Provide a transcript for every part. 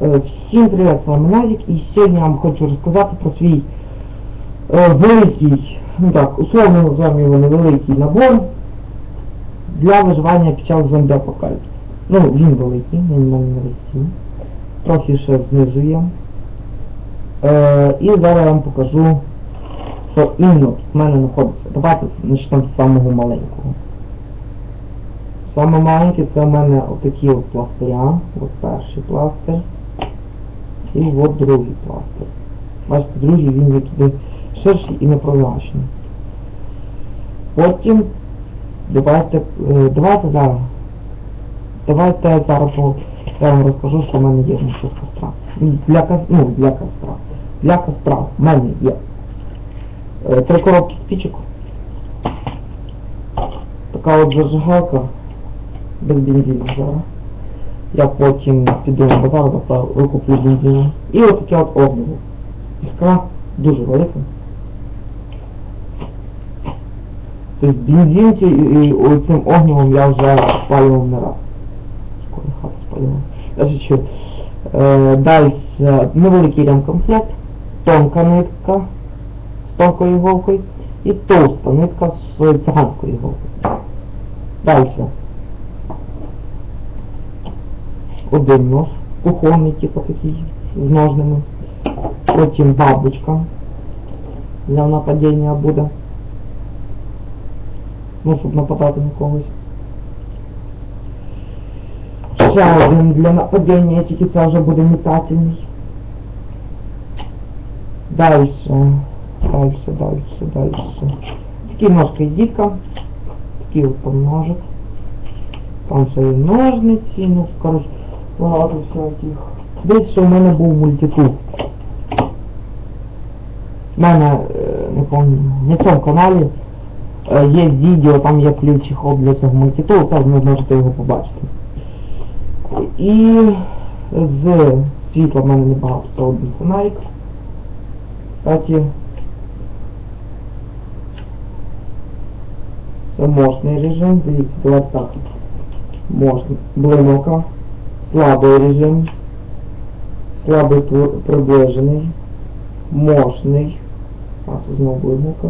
Е, Всім привіт, з вами Назік, і сьогодні я вам хочу розказати про свій е, великий, ну так, условно називаємо його невеликий набор для виживання під час зомбі апокаліпсис. Ну, він великий, він в мене на висі. Трохи ще знизу є. Е, і зараз я вам покажу, що іменно тут в мене знаходиться. Давайте почнемо з самого маленького. Саме маленьке це у мене отакі от пластиря. От перший пластир. І от другий пластир. Бачите, другий він є туди ширший і непрозрачний. Потім давайте, е, давайте зараз. Давайте зараз я вам розкажу, що в мене є насчет костра. Для, ну, для костра. Для костра в мене є е, три коробки спічок. Така от зажигалка без бензину зараз. Я потім піду на базар, заправ, викуплю бензину. І таке от огниво. Іскра дуже велика. Тобто бензин ті- і, цим огнівом я вже спалював не раз. Коли хат спалював. Я шучу. Е, далі е, невеликий ремкомплект, тонка нитка з тонкою іголкою і товста нитка з циганкою іголкою. Далі. Один нож, кухонний, типу такий, з ножними. Потім бабочка для нападіння буде. Ну, щоб нападати на когось. Ще один для нападіння, тільки це вже буде метательний. Дальше, дальше, дальше, дальше. Такий ножка дітка. Такий от там ножик. Там ще і ножниці, ну, коротше, Багато всяких. Десь ще в мене був мультитул. У мене, е, не пам'ятаю, на цьому каналі е, є відео, там є ключ для цього мультитулу, так ви можете його побачити. І з світла в мене небагато, це один фонарик. Кстати, це мощний режим, дивіться, давайте так. Мощний. Блимовка. Слабий режим. Слабий тур приближений. Мощний. А, це знову блимовка.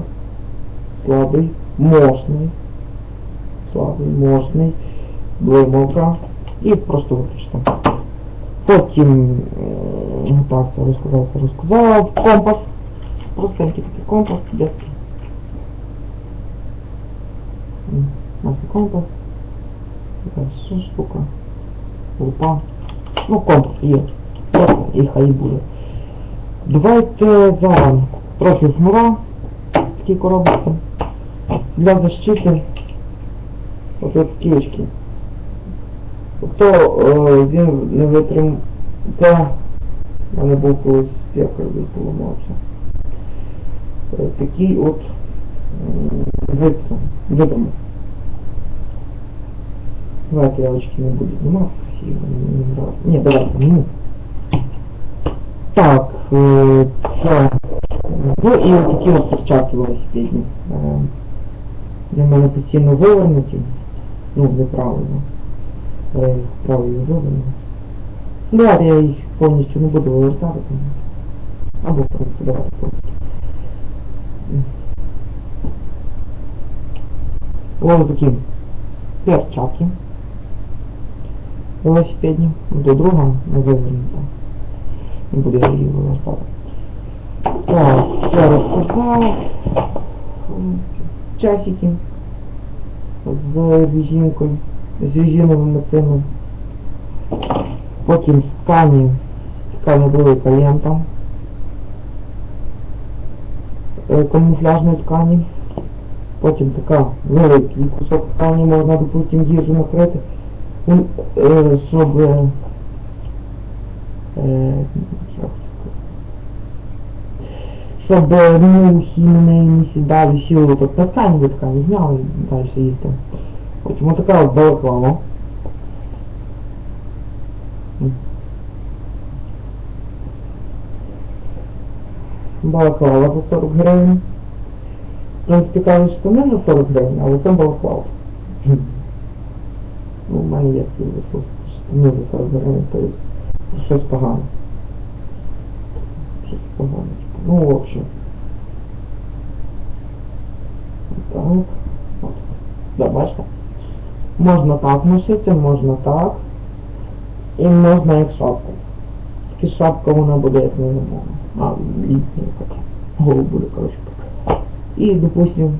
Слабий. Мощний. Слабий, мощний. Блимовка. І просто виключно. Потім, е, так, це розказав, це розказав. Компас. Простенький такий компас, детський. Ось компас. Ще штука. Лупа. Ну, компас є. І хай буде. Давайте зараз трохи змира такі коробці. Для защити такі. Тобто е, він не витримав. Та в мене був колись він поламався. Е, такий от. Витримав. Давайте я очки не буду знімати, красиво, мені не нравится. Ні, давайте, ну. Так, е, це. Ну і от такі от перчатки велосипедні. Е, Для мене постійно вивернуті. Ну, неправильно. Я їх правильно виверну. Давайте я їх повністю не буду вивертати. Або просто давайте повністю. Ось такі перчатки велосипедні. До друга не вивернута. Буду я її вивертати. Так, все розказав. М, Часики з резинкою, з резиновими цими. Потім з ткані, ткані велика лента. Е, Камуфляжної ткані. Потім така великий кусок ткані можна, допустим, їжу накрити. Ну, е, щоб е, е, як щоб е, мухи мене не сідали силу, то та ткань би ткань зняв і далі їздив. Потім отака от балаклава. Балаклава за 40 гривень. В принципі, кажуть, що не за 40 гривень, але це балаклава. Ну, в мене є такі штани за 40 то щось погане. Щось погане. Ну, в общем. Так. От. Да, бачите? Можна так носити, можна так. І можна як шапку. Тільки шапка вона буде як можна. А, літня така. Голову буде, коротше. І, допустим,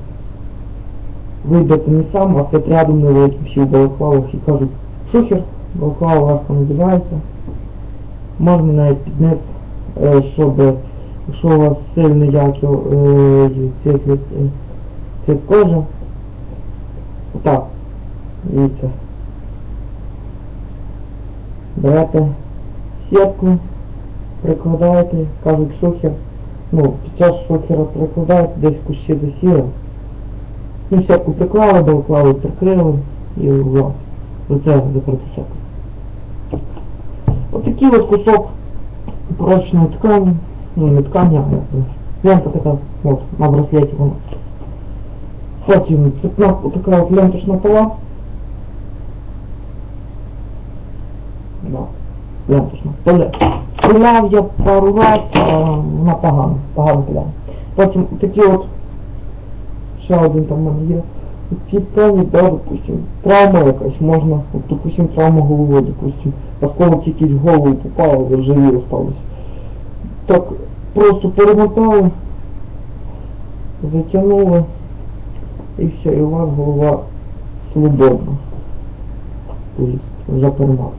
ви йдете не сам, а стоять рядом невеликі всі в балаклавах і кажуть, шухер, балаклава легко надівається. Можна навіть піднес, е, щоб, якщо у вас сильно яркий е, цвіт, е, цвіт кожи, отак, дивіться, берете сітку, прикладаєте, кажуть шухер, ну, під час шухера прикладаєте, десь в кущі засіли, сітку приклали, балаклаву прикрили і вас лице закрите сеткою. Отакий от кусок прочної ткані, ну не ткані, а лента така, от, на браслеті вона. Потім цепна така от ленточна пола. Да, ленточна. Поля. Пиляв я пару раз, а вона погано, погано пиляв. Потім такі от, ще один там є. Ткані, да, допустим, травма якась, можна, от, допустим, травма голови, допустим, осколок якийсь в голову попав, в живі осталось. Так, просто перемотали, затягнули, і все, і у вас голова свободна. Тобто, вже перемагав.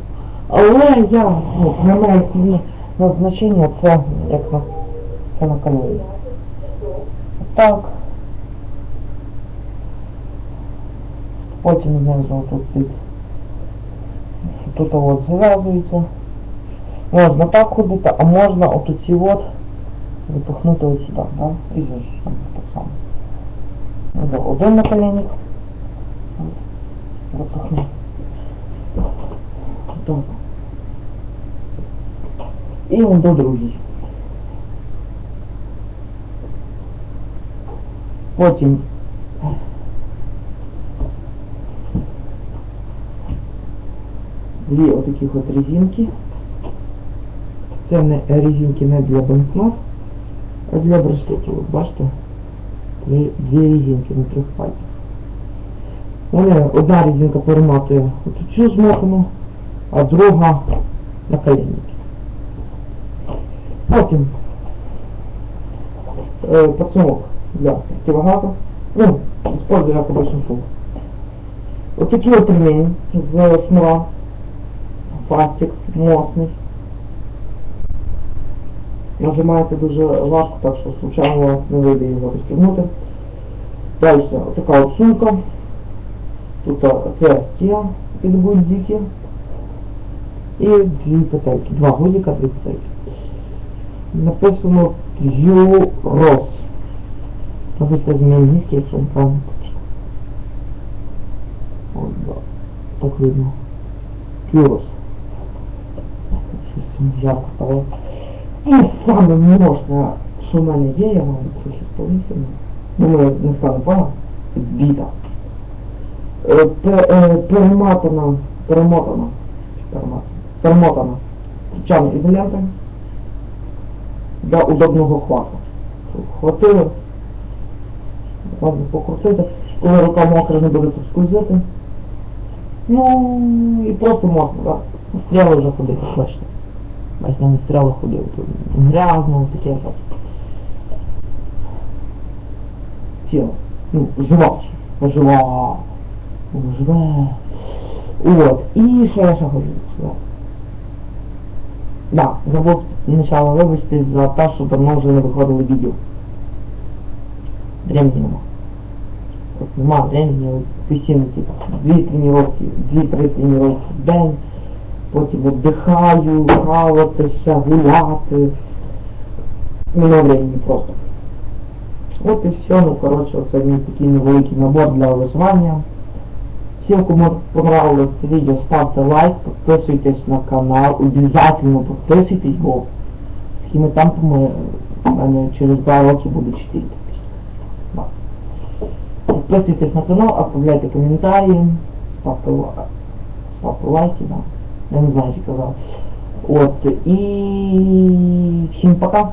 Але я, ну, для мене основне назначення це, як на, це на каналі. Так. Потім знизу тут під тут от зав'язується. Можна так ходити, а можна от оці от запихнути от сюди, да? І здесь так само. Іде один наколенник. Запихну. Так. І он до другий. Потім дві отаких от резинки. Це резинки не для банкнот, а для браслетів. От бачите? Дві резинки на трьох пальцях. Вони, одна резинка перематує цю змотану, а друга на коленники. Потім е, подсумок для противогаза. Ну, использую як обычно фуг. Вот такие вот ремень з шнура. Фастикс мощний. Нажимаєте дуже важко, так що случайно у вас не вийде його розтягнути. Далі, така от сумка. Тут отверстия під гудзики. І дві петельки. Два гудзика, дві петельки. Написано Юрос. Написано з англійський, якщо не правильно прочитав. От, да. Так видно. Юрос. Жарко стало. І саме можна, що в мене є, я вам трохи спалився. Думаю, не стане погано. Біда. Е, е, Перемотана, перемотана, перемотана, ключами ізолентою для удобного хвату. Хватило, можна покрутити, коли рука мокра не буде скользити. Ну і просто можна, так. Стріли вже ходити, бачите. Бачите, не стріли ходили, тут грязно, таке все. Тіло. Ну, жива. Жива. Живе. От. І що я ще хочу сказати. Да, забув спочатку вибачте за те, що давно вже не виходили відео. Времени нема. Нема времени, постійно типу, дві тренування, дві-три тренування в день Потім віддихаю, хаватися, гуляти. Нема времени просто. От і все, ну коротше, оце мій такий невеликий набор для виживання. Всем, кому понравилось это видео, ставьте лайк, подписывайтесь на канал, обязательно подписывайтесь, бо з такими темпами у мене через 2 роки буде 4 підписники. Да. Підписуйтесь на канал, оставляйте коментарі, ставте, ла- ставте лайки, да. Я не знаю, чи казав. От, і всім пока.